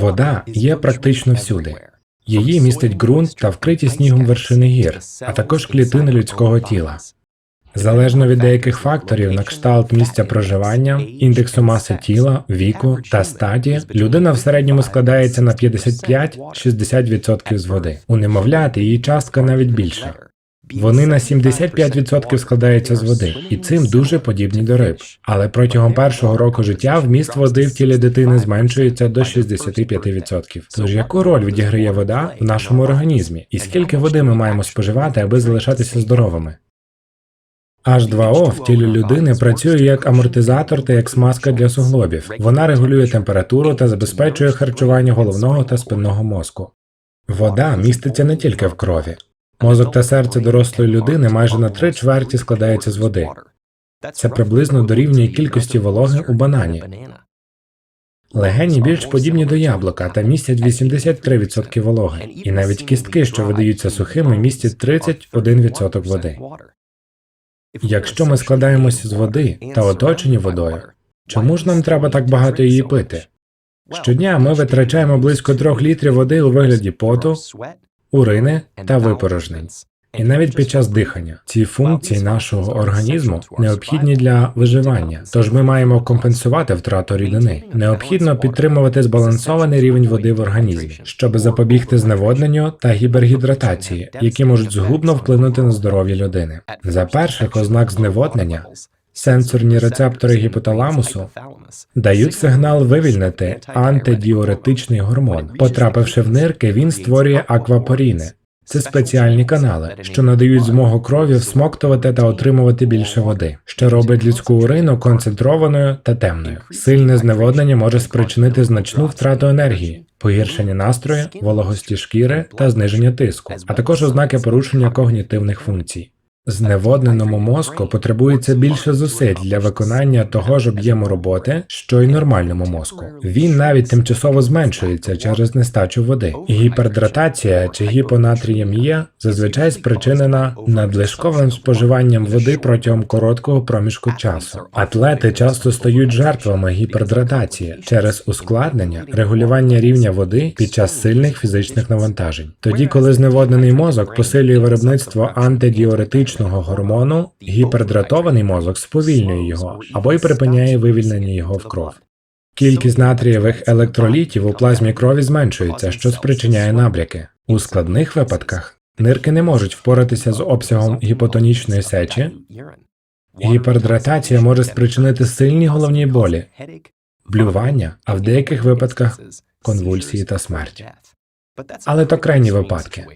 Вода є практично всюди. Її містить ґрунт та вкриті снігом вершини гір, а також клітини людського тіла. Залежно від деяких факторів, на кшталт місця проживання, індексу маси тіла, віку та статі, людина в середньому складається на 55-60% з води. У немовлят її частка навіть більша. Вони на 75% складаються з води, і цим дуже подібні до риб. Але протягом першого року життя вміст води в тілі дитини зменшується до 65%. Тож яку роль відіграє вода в нашому організмі? І скільки води ми маємо споживати, аби залишатися здоровими? H2O в тілі людини працює як амортизатор та як смазка для суглобів. Вона регулює температуру та забезпечує харчування головного та спинного мозку. Вода міститься не тільки в крові. Мозок та серце дорослої людини майже на три чверті складаються з води. Це приблизно дорівнює кількості вологи у банані. Легені більш подібні до яблука та містять 83% вологи, і навіть кістки, що видаються сухими, містять 31% води. Якщо ми складаємося з води та оточені водою, чому ж нам треба так багато її пити? Щодня ми витрачаємо близько трьох літрів води у вигляді поту, урини та випорожнень. І навіть під час дихання ці функції нашого організму необхідні для виживання, тож ми маємо компенсувати втрату рідини. Необхідно підтримувати збалансований рівень води в організмі, щоб запобігти зневодненню та гіпергідратації, які можуть згубно вплинути на здоров'я людини. За перших ознак зневоднення сенсорні рецептори гіпоталамусу дають сигнал вивільнити антидіуретичний гормон. Потрапивши в нирки, він створює аквапоріни. Це спеціальні канали, що надають змогу крові всмоктувати та отримувати більше води, що робить людську урину концентрованою та темною. Сильне зневоднення може спричинити значну втрату енергії, погіршення настрою, вологості шкіри та зниження тиску, а також ознаки порушення когнітивних функцій. Зневодненому мозку потребується більше зусиль для виконання того ж об'єму роботи, що й нормальному мозку. Він навіть тимчасово зменшується через нестачу води. Гіпердратація чи гіпонатріємія зазвичай спричинена надлишковим споживанням води протягом короткого проміжку часу. Атлети часто стають жертвами гіпердратації через ускладнення регулювання рівня води під час сильних фізичних навантажень. Тоді, коли зневоднений мозок посилює виробництво антидіуретичного гормону, гіпердратований мозок сповільнює його або й припиняє вивільнення його в кров. Кількість натрієвих електролітів у плазмі крові зменшується, що спричиняє набряки. У складних випадках нирки не можуть впоратися з обсягом гіпотонічної сечі. Гіпердратація може спричинити сильні головні болі, блювання, а в деяких випадках конвульсії та смерть. Але то крайні випадки.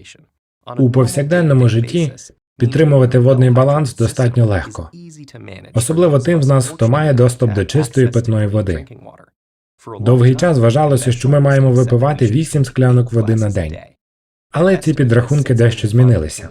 У повсякденному житті Підтримувати водний баланс достатньо легко, особливо тим з нас, хто має доступ до чистої питної води. Довгий час вважалося, що ми маємо випивати 8 склянок води на день, але ці підрахунки дещо змінилися.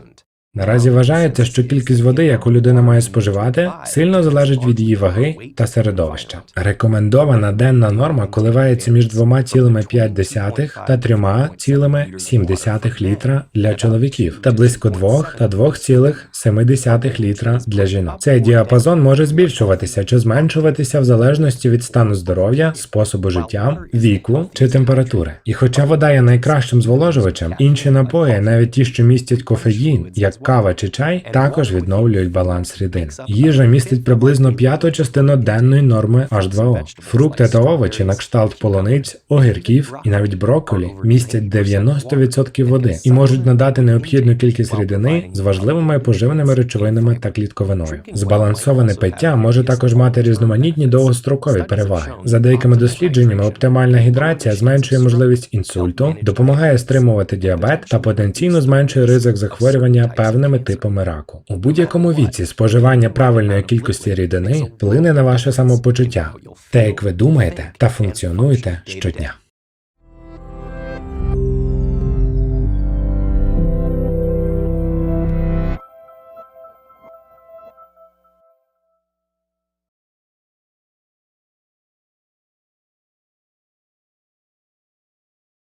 Наразі вважається, що кількість води, яку людина має споживати, сильно залежить від її ваги та середовища. Рекомендована денна норма коливається між 2,5 та 3,7 літра для чоловіків та близько 2 та 2,7 літра для жінок. Цей діапазон може збільшуватися чи зменшуватися в залежності від стану здоров'я, способу життя, віку чи температури. І хоча вода є найкращим зволожувачем, інші напої, навіть ті, що містять кофеїн, як кава чи чай також відновлюють баланс рідин. Їжа містить приблизно п'яту частину денної норми H2O. Фрукти та овочі на кшталт полуниць, огірків і навіть брокколі містять 90% води і можуть надати необхідну кількість рідини з важливими поживними речовинами та клітковиною. Збалансоване пиття може також мати різноманітні довгострокові переваги. За деякими дослідженнями, оптимальна гідрація зменшує можливість інсульту, допомагає стримувати діабет та потенційно зменшує ризик захворювання певних певними типами раку. У будь-якому віці споживання правильної кількості рідини вплине на ваше самопочуття, те, як ви думаєте та функціонуєте щодня.